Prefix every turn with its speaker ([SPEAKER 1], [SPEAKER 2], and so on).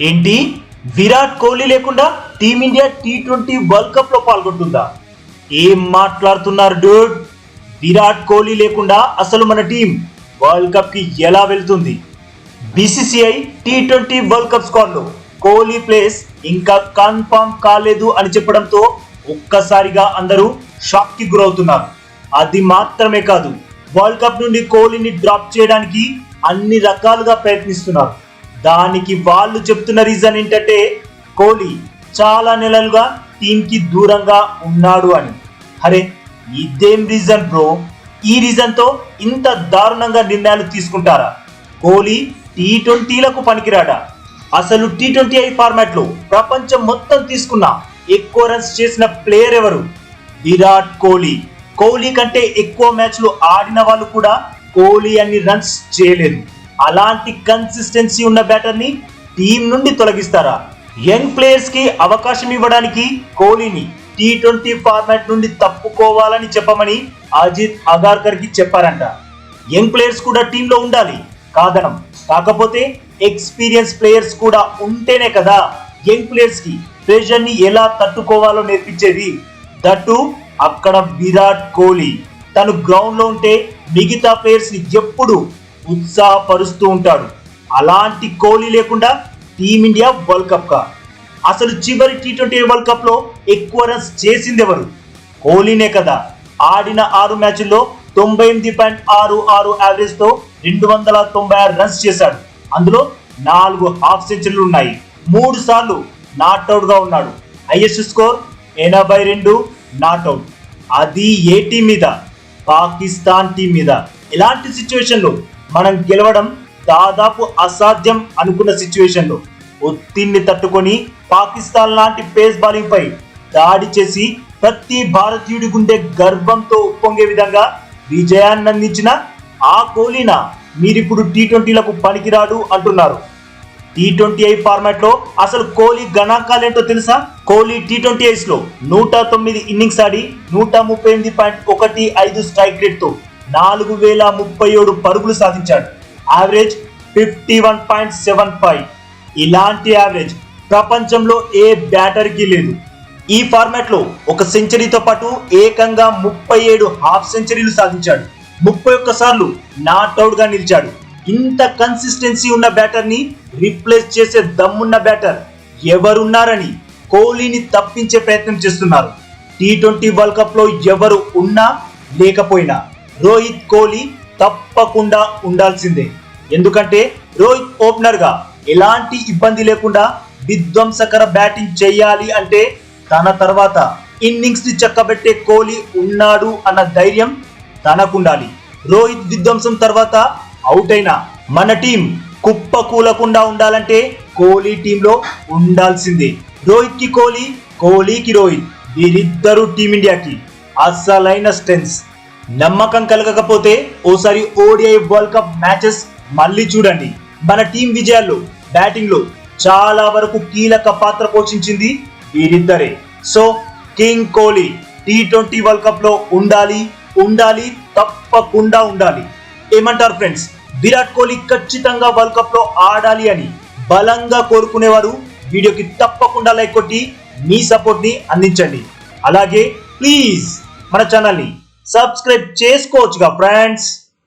[SPEAKER 1] ఏంటి? విరాట్ కోహ్లీ లేకుండా team India T twenty world కప్లో పాల్గొంటుందా? ఏం మాట్లాడుతున్నారు డూడ్? విరాట్ కోహ్లీ లేకుండా అసలు మన టీం వరల్డ్ కప్కి ఎలా వెళ్తుంది? BCCI T twenty world cup స్క్వాడ్లో Kohli place ఇంకా కన్ఫర్మ్ కాలేదు అని చెప్పడంతో ఒక్కసారిగా అందరూ షాక్కి గురవుతున్నారు. అది మాత్రమే కాదు వరల్డ్ కప్ నుండి కోహ్లీని డ్రాప్ చేయడానికి అన్ని రకాలుగా ప్రయత్నిస్తున్నారు. దానికి వాళ్ళు చెప్తున్న రీజన్ ఏంటంటే కోహ్లీ చాలా నెలలుగా టీంకి దూరంగా ఉన్నాడు అని. అరే ఇదేం రీజన్ బ్రో ఈ రీజన్తో ఇంత దారుణంగా నిర్ణయాలు తీసుకుంటారా? కోహ్లీ టీ ట్వంటీలకు పనికిరాడా అసలు టీ ట్వంటీ ఐ ఫార్మాట్లో ప్రపంచం మొత్తం తీసుకున్న ఎక్కువ రన్స్ చేసిన ప్లేయర్ ఎవరు? విరాట్ కోహ్లీ. కోహ్లీ కంటే ఎక్కువ మ్యాచ్లు ఆడిన వాళ్ళు కూడా కోహ్లీ అన్ని రన్స్ చేయలేదు. అలాంటి కన్సిస్టెన్సీ ఉన్న బ్యాటర్ని టీం నుండి తొలగిస్తారా? యంగ్ ప్లేయర్స్కి అవకాశం ఇవ్వడానికి కోహ్లీని టీ ట్వంటీ ఫార్మాట్ నుండి తప్పుకోవాలని చెప్పమని అజిత్ అగార్కర్కి చెప్పారంట. యంగ్ ప్లేయర్స్ కూడా టీంలో ఉండాలి. కాదనం. కాకపోతే ఎక్స్పీరియన్స్ ప్లేయర్స్ కూడా ఉంటేనే కదా యంగ్ ప్లేయర్స్కి ఎలా తట్టుకోవాలో నేర్పించేది. దట్టు అక్కడ విరాట్ కోహ్లీ. తను గ్రౌండ్లో ఉంటే మిగతా ప్లేయర్స్ని ఎప్పుడు ఉత్సాహపరుస్తూ ఉంటాడు. అలాంటి కోహ్లీ లేకుండా టీమిండియా వరల్డ్ కప్ కా? అసలు చివరి టీ ట్వంటీ వరల్డ్ కప్లో ఎక్కువ రన్స్ చేసింది ఎవరు కోహ్లీనే కదా. ఆడిన ఆరు మ్యాచ్ల్లో తొంభై ఎనిమిది పాయింట్ ఆరు ఆరు యావరేజ్తో రెండు వందల తొంభై ఆరు రన్స్ చేశాడు. అందులో నాలుగు హాఫ్ సెంచరీలు ఉన్నాయి. మూడు సార్లు నాట్అవుట్గా ఉన్నాడు. హైయెస్ట్ స్కోర్ ఎనభై రెండు నాట్అవుట్ అది ఏ టీం మీద? పాకిస్తాన్ టీం మీద. ఇలాంటి సిచ్యువేషన్లో మనం గెలవడం దాదాపు అసాధ్యం అనుకున్న సిచ్యువేషన్లో ఒత్తిడిని తట్టుకొని పాకిస్తాన్ లాంటి పేస్ బౌలింగ్ పై దాడి చేసి ప్రతి భారతీయుడి గుండె గర్వంతో ఉప్పొంగే విధంగా విజయాన్ని అందించిన ఆ కోహ్లీనా మీరిప్పుడు టీ ట్వంటీలకు పనికిరాడు అంటున్నారు. టీ ట్వంటీ ఐ ఫార్మాట్లో అసలు కోహ్లీ గణాంకాలేంటో తెలుసా? కోహ్లీ టీ ట్వంటీ ఐస్లో నూట తొమ్మిది ఇన్నింగ్స్ ఆడి నూట ముప్పై ఎనిమిది పాయింట్ ఒకటి ఐదు స్ట్రైక్ రేట్తో నాలుగు వేల ముప్పై ఏడు పరుగులు సాధించాడు. Average fifty one point seven five ఇలాంటి యావరేజ్ ప్రపంచంలో ఏ బ్యాటర్కి లేదు. ఈ ఫార్మాట్లో ఒక సెంచరీతో పాటు ఏకంగా ముప్పై ఏడు హాఫ్ సెంచరీలు సాధించాడు. ముప్పై ఒక్కసార్లు గా నిలిచాడు. ఇంత కన్సిస్టెన్సీ ఉన్న బ్యాటర్ని రిప్లేస్ చేసే దమ్మున్న బ్యాటర్ ఎవరున్నారని కోహ్లీని తప్పించే ప్రయత్నం చేస్తున్నారు. టీ ట్వంటీ వరల్డ్ కప్లో ఎవరు ఉన్నా లేకపోయినా. రోహిత్ కోహ్లీ తప్పకుండా ఉండాల్సిందే. ఎందుకంటే రోహిత్ ఓపెనర్గా ఎలాంటి ఇబ్బంది లేకుండా విధ్వంసకర బ్యాటింగ్ చేయాలి అంటే తన తర్వాత ఇన్నింగ్స్ని చక్కబెట్టే కోహ్లీ ఉన్నాడు అన్న ధైర్యం తనకుండాలి. రోహిత్ విధ్వంసం తర్వాత అవుట్ అయిన మన టీం కుప్ప కూలకుండా ఉండాలంటే కోహ్లీ టీంలో ఉండాల్సిందే. రోహిత్కి కోహ్లీ కోహ్లీకి రోహిత్ వీరిద్దరూ టీమిండియాకి అసలైన స్ట్రెంగ్స్. నమ్మకం కలగకపోతే ఓసారి ఓడిఐ వరల్డ్ కప్ మ్యాచెస్ మళ్ళీ చూడండి. మన టీం విజయాల్లో బ్యాటింగ్లో చాలా వరకు కీలక పాత్ర పోషించింది వీరిద్దరే. So king Kohli T twenty world కప్లో ఉండాలి ఉండాలి తప్పకుండా ఉండాలి. ఏమంటారు ఫ్రెండ్స్? విరాట్ కోహ్లీ ఖచ్చితంగా వరల్డ్ కప్లో ఆడాలి అని బలంగా కోరుకునేవారు. వీడియోకి తప్పకుండా లైక్ కొట్టి మీ సపోర్ట్ని అందించండి. అలాగే ప్లీజ్ మన ఛానల్ని సబ్స్క్రైబ్ చేసుకోవచ్చుగా ఫ్రెండ్స్